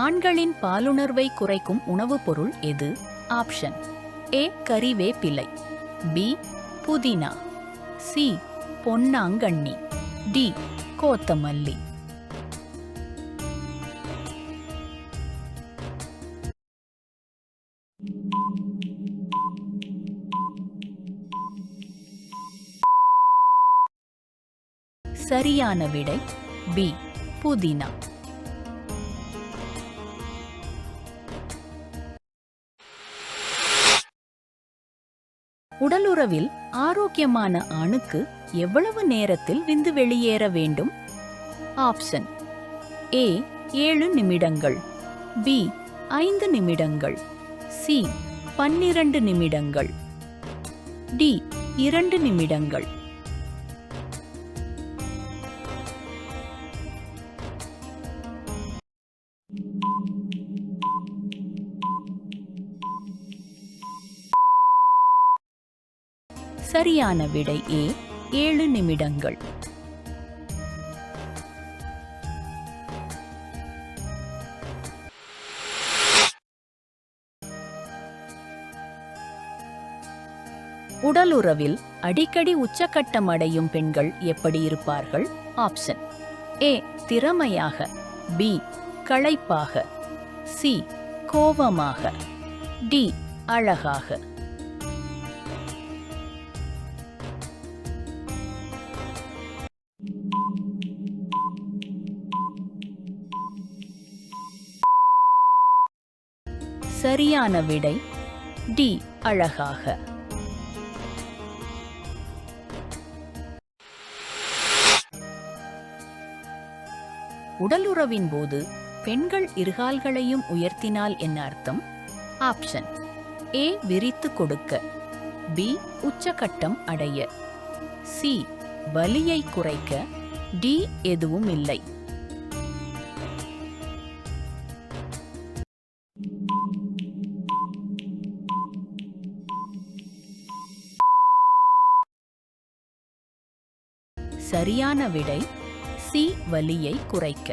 ஆண்களின் பாலுணர்வை குறைக்கும் உணவுப் பொருள் எது? ஆப்ஷன். ஏ கறிவேப்பிலை. பி புதினா. சி பொன்னாங்கண்ணி. டி கோத்தமல்லி. சரியான விடை பி புதினா. உடலுறவில் ஆரோக்கியமான ஆணுக்கு எவ்வளவு நேரத்தில் விந்து வெளியேற வேண்டும்? ஆப்ஷன். ஏ ஏழு நிமிடங்கள். பி ஐந்து நிமிடங்கள். சி பன்னிரண்டு நிமிடங்கள். டி இரண்டு நிமிடங்கள். சரியான விடை ஏ ஏழு நிமிடங்கள். உடலுறவில் அடிக்கடி உச்சக்கட்டம் அடையும் பெண்கள் எப்படி இருப்பார்கள்? ஆப்ஷன். ஏ. திறமையாக. பி. களைப்பாக. சி. கோபமாக. டி. அழகாக. சரியான விடை டி அழகாக. உடலுறவின் போது பெண்கள் இருகால்களையும் உயர்த்தினால் என்ன அர்த்தம்? ஆப்ஷன். ஏ விரித்து கொடுக்க. பி உச்சகட்டம் அடைய. சி வலியை குறைக்க. டி எதுவும் இல்லை. சரியான விடை சி வலியை குறைக்க.